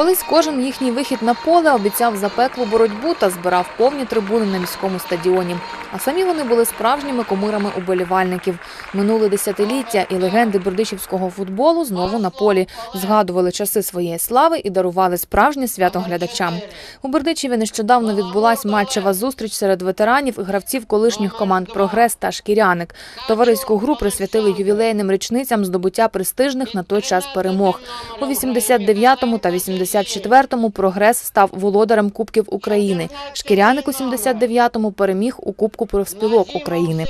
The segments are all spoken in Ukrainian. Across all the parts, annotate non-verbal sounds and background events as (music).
Колись кожен їхній вихід на поле обіцяв запеклу боротьбу та збирав повні трибуни на міському стадіоні. А самі вони були справжніми кумирами уболівальників. Минули десятиліття, і легенди бердичівського футболу знову на полі згадували часи своєї слави і дарували справжнє свято глядачам. У Бердичеві нещодавно відбулась матчева зустріч серед ветеранів і гравців колишніх команд Прогрес та Шкіряник. Товариську гру присвятили ювілейним річницям здобуття престижних на той час перемог. У 89-му та 84-му Прогрес став володарем Кубків України. Шкіряник у 79-му переміг у Кубку профспілок України.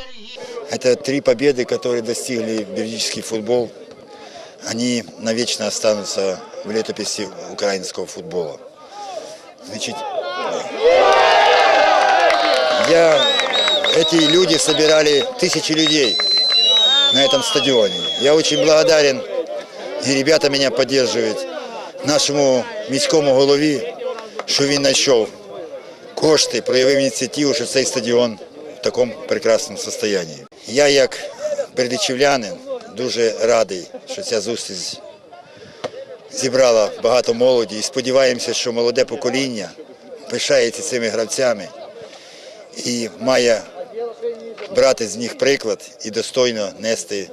Это три победы, которые достигли бердический футбол. Они навечно останутся в летописи украинского футбола. Значит, я, эти люди собирали тысячи людей на этом стадионе. Я очень благодарен, и ребята меня поддерживают, нашему міському голові, що він знайшов кошти, проявив ініціативу, що цей стадіон в такому прекрасному стані. Я, як бердичівлянин, дуже радий, що ця зустріч зібрала багато молоді і сподіваємося, що молоде покоління пишається цими гравцями і має брати з них приклад і достойно нести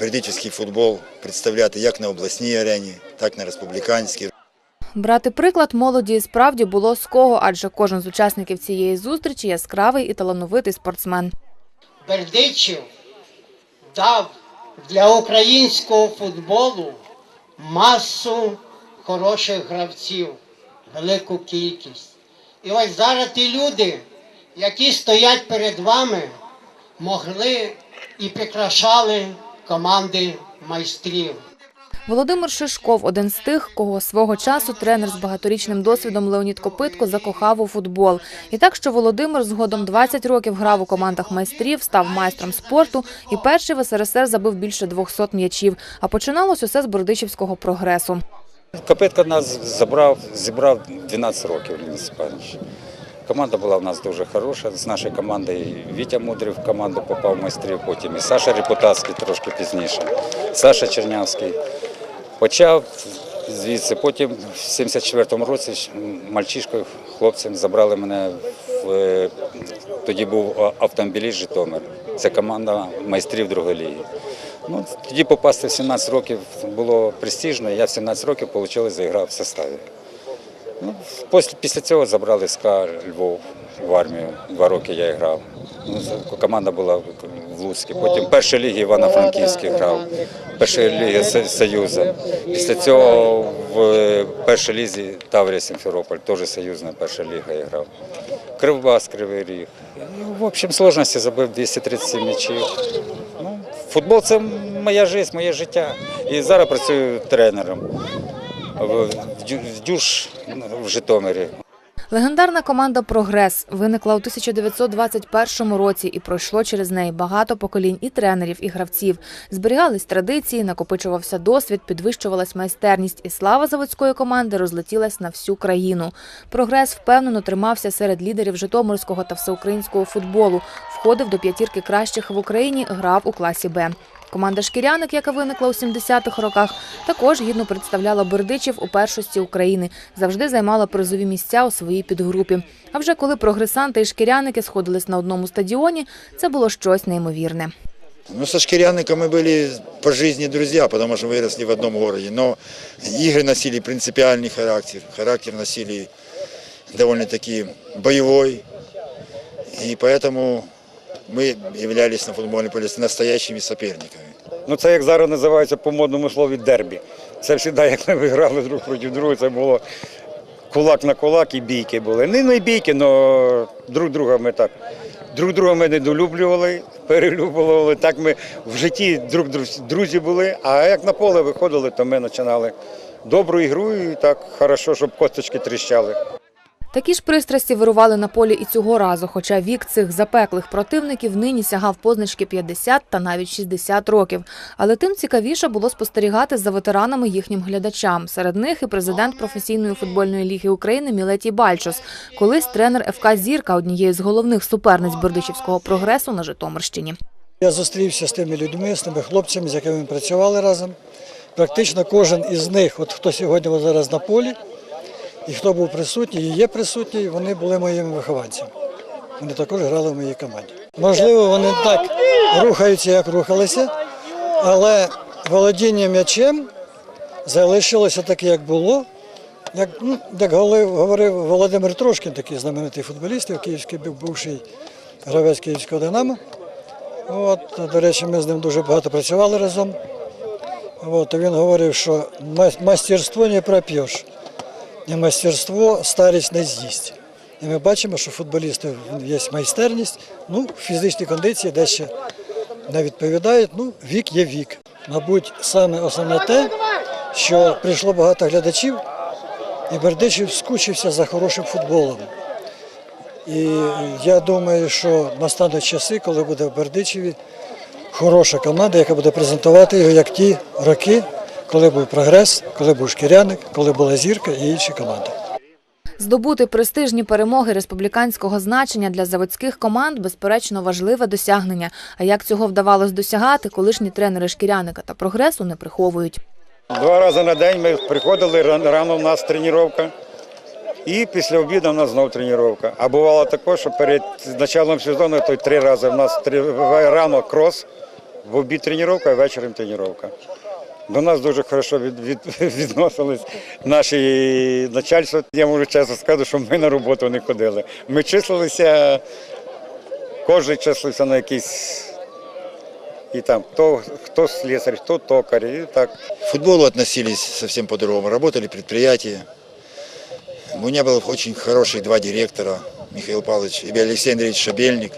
бердичівський футбол, представляти як на обласній арені, так і на республіканській. Брати приклад молоді і справді було з кого, адже кожен з учасників цієї зустрічі яскравий і талановитий спортсмен. Бердичів дав для українського футболу масу хороших гравців, велику кількість. І ось зараз ті люди, які стоять перед вами, могли і прикрашали команди майстрів. Володимир Шишков один з тих, кого свого часу тренер з багаторічним досвідом Леонід Копитко закохав у футбол. І так, що Володимир згодом 20 років грав у командах майстрів, став майстром спорту і перший в СРСР забив більше 200 м'ячів. А починалось усе з Бордичівського прогресу. Копитко нас забрав, зібрав 12 років Леонід Степанович. Команда була в нас дуже хороша. З нашої команди Вітя Мудрів в команду попав майстрів, потім і Саша Репутацький трошки пізніше, Саша Чернявський. Почав звідси, потім в 74-му році мальчишкою, хлопцем забрали мене в е, тоді був автомобіліст Житомир. Це команда майстрів другої ліги. Ну, тоді попасти в 17 років було престижно, я в 17 років вийшло, заіграв в составі. Ну, після, цього забрали СКА Львов в армію. Два роки я грав. Ну, команда була в Луцьку. Потім перша ліги Івано-Франківський грав, перша ліги Со- Союзу. Після цього в е, першій лізі Таврія Сімферополь, теж союзна перша ліга грав. Кривбас, Кривий Ріг. Ну, В общем сложності забив 237 м'ячів. Ну, футбол це моя життя, моє життя. І зараз працюю тренером в в Дю- в Дюш в Житомирі. Легендарна команда Прогрес виникла у 1921 році і пройшло через неї багато поколінь і тренерів, і гравців. Зберігались традиції, накопичувався досвід, підвищувалась майстерність, і слава заводської команди розлетілась на всю країну. Прогрес впевнено тримався серед лідерів Житомирського та всеукраїнського футболу. Входив до п'ятірки кращих в Україні, грав у класі Б. Команда Шкіряник, яка виникла у 70-х роках, також гідно представляла Бердичів у першості України, завжди займала призові місця у своїй підгрупі. А вже коли прогресанти і шкіряники сходились на одному стадіоні, це було щось неймовірне. Ну, со Шкиряником мы были по жизни друзья, потому что выросли в одном городе. Но игры носили принципиальный характер. Характер носили довольно-таки боевой. И поэтому мы являлись на футбольном поле настоящими соперниками. Ну це як зараз називається по модному слові дербі. Це завжди, як ми виграли друг проти друга, це було кулак на кулак і бійки були. Не, не бійки, але друг друга ми так. Друг друга ми недолюблювали, перелюблювали. Так ми в житті друг друзі були. А як на поле виходили, то ми починали добру ігру і так хорошо, щоб косточки тріщали. Такі ж пристрасті вирували на полі і цього разу, хоча вік цих запеклих противників нині сягав позначки 50 та навіть 60 років. Але тим цікавіше було спостерігати за ветеранами їхнім глядачам. Серед них і президент професійної футбольної ліги України Мілетій Бальчос, колись тренер ФК Зірка, однієї з головних суперниць Бердичівського прогресу на Житомирщині. Я зустрівся з тими людьми, з тими хлопцями, з якими ми працювали разом. практично кожен із них, от хто сьогодні зараз на полі, і хто був присутній, і є присутній, вони були моїми вихованцями. Вони також грали в моїй команді. Можливо, вони так рухаються, як рухалися, але володіння м'ячем залишилося таке, як було. Як, ну, як говорив Володимир Трошкін, такий знаменитий футболіст, київський бувший гравець київського Динамо. От, до речі, ми з ним дуже багато працювали разом. От, він говорив, що «Ма- мастерство не проп'єш, і мастерство старість не з'їсть. І ми бачимо, що футболістів є майстерність, ну, фізичні кондиції дещо не відповідають. Ну, вік є вік. Мабуть, саме основне те, що прийшло багато глядачів, і Бердичів скучився за хорошим футболом. І я думаю, що настануть часи, коли буде в Бердичеві хороша команда, яка буде презентувати його як ті роки, коли був прогрес, коли був шкіряник, коли була зірка і інші команди. Здобути престижні перемоги республіканського значення для заводських команд безперечно важливе досягнення. А як цього вдавалось досягати, колишні тренери шкіряника та прогресу не приховують. Два рази на день ми приходили рано в нас тренування. І після обіду в нас знову тренування. А бувало також, що перед початком сезону то три рази в нас три, рано крос, в обід тренування, а вечором тренування. До нас дуже хорошо від, від, (laughs) відносились наші начальство. Я можу чесно сказати, що ми на роботу не ходили. Ми числилися, кожен числився на якийсь. І там хто, хто слесарь, хто токар, і так. Футболу относились совсем по-другому. Работали предприятия. У меня было очень хороших два директора. Михаил Павлович и Алексей Андреевич Шабельник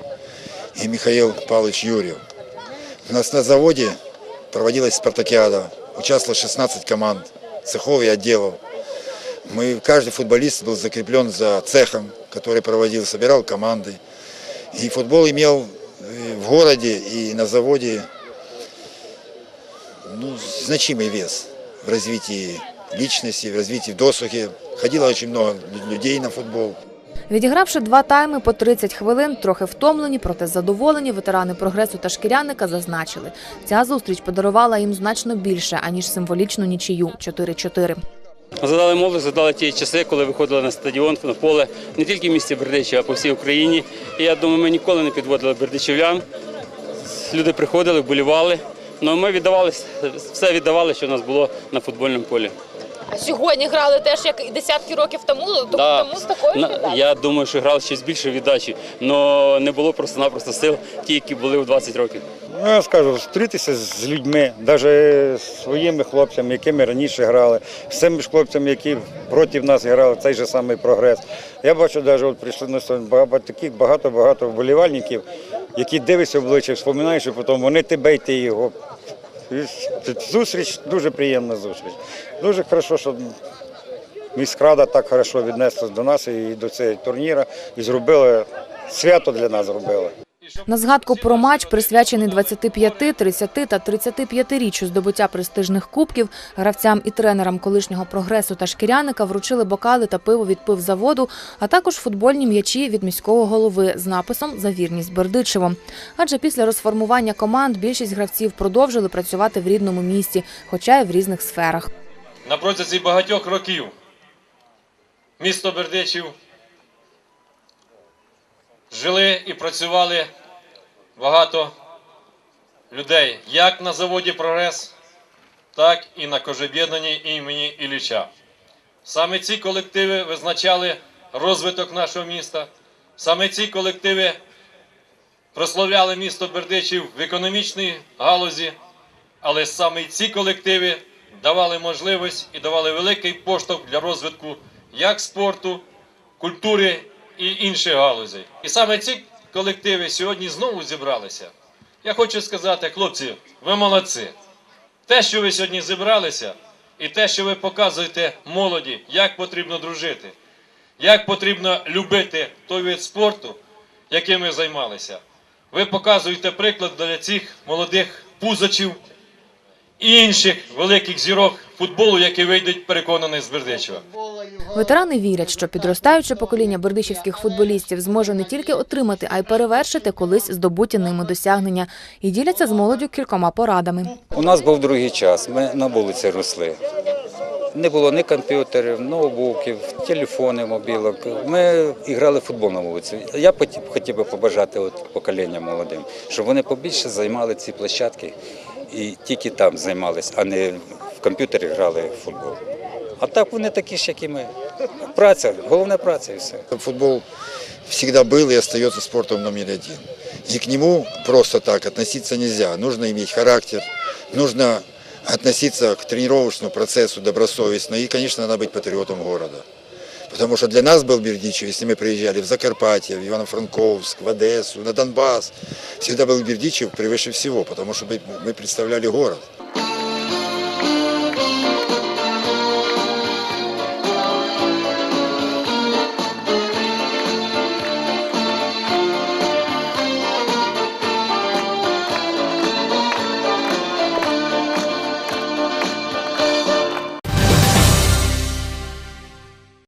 и Михаил Павлович Юрьев. У нас на заводе проводилась спартакиада. Участвовало 16 команд, цехов и отделов. Мы, каждый футболист был закреплен за цехом, который проводил, собирал команды. И футбол имел э, в городе и на заводе ну, значимый вес в развитии личности, в развитии в. Ходило очень много людей на футбол. Відігравши два тайми по 30 хвилин, трохи втомлені, проте задоволені, ветерани прогресу та шкіряника зазначили. Ця зустріч подарувала їм значно більше, аніж символічну нічию 4-4. Задали молодь, задали ті часи, коли виходили на стадіон, на поле, не тільки в місті Бердичів, а по всій Україні. І я думаю, ми ніколи не підводили бердичівлян. Люди приходили, вболівали. Ну, ми віддавали, все віддавали, що в нас було на футбольному полі. А сьогодні грали теж як і десятки років тому, тому, Да. тому з такою ж На- віддачею? Я думаю, що грали ще з більшою віддачі, але не було просто-напросто сил, ті, які були у 20 років. Ну, я скажу, зустрітися з людьми, навіть з своїми хлопцями, якими раніше грали, з тими ж хлопцями, які проти нас грали, цей же самий прогрес. Я бачу, навіть от прийшли на багато таких багато-багато вболівальників, які дивляться в обличчя, вспоминаєш, і потім вони тебе й ти його. Зустріч дуже приємна зустріч. Дуже хорошо, що міськрада так хорошо віднеслась до нас і до цього турніру, і зробили свято для нас зробили. На згадку про матч, присвячений 25, 30 та 35-річчю здобуття престижних кубків, гравцям і тренерам колишнього прогресу та шкіряника вручили бокали та пиво від пивзаводу, а також футбольні м'ячі від міського голови з написом за вірність Бердичеву. Адже після розформування команд більшість гравців продовжили працювати в рідному місті, хоча й в різних сферах. На протязі багатьох років місто Бердичів жили і працювали багато людей як на заводі Прогрес, так і на кожеб'єднанні імені Ілліча. Саме ці колективи визначали розвиток нашого міста, саме ці колективи прославляли місто Бердичів в економічній галузі, але саме ці колективи давали можливість і давали великий поштовх для розвитку як спорту, культури і інших галузей. І саме ці колективи сьогодні знову зібралися. Я хочу сказати, хлопці, ви молодці. Те, що ви сьогодні зібралися, і те, що ви показуєте молоді, як потрібно дружити, як потрібно любити той вид спорту, яким ви займалися. Ви показуєте приклад для цих молодих пузачів і інших великих зірок футболу, які вийдуть переконаний з Бердичева. Ветерани вірять, що підростаюче покоління бердичівських футболістів зможе не тільки отримати, а й перевершити колись здобуті ними досягнення. І діляться з молоддю кількома порадами. У нас був другий час, ми на вулиці росли. Не було ні комп'ютерів, ноутбуків, телефонів, мобілок. Ми грали в футбол на вулиці. Я хотів- би побажати от покоління молодим, щоб вони побільше займали ці площадки і тільки там займались, а не комп'ютері грали в футбол. А так вони такі ж, як і ми. Праця, головне праця і все. Футбол всегда был и остается спортом номер один. И к нему просто так относиться нельзя. Нужно иметь характер, нужно относиться к тренировочному процессу добросовестно. И, конечно, надо быть патриотом города. Потому что для нас был Бердичев, если мы приезжали в Закарпатье, в Ивано-Франковск, в Одессу, на Донбасс, всегда был Бердичев превыше всего, потому что мы мы представляли город.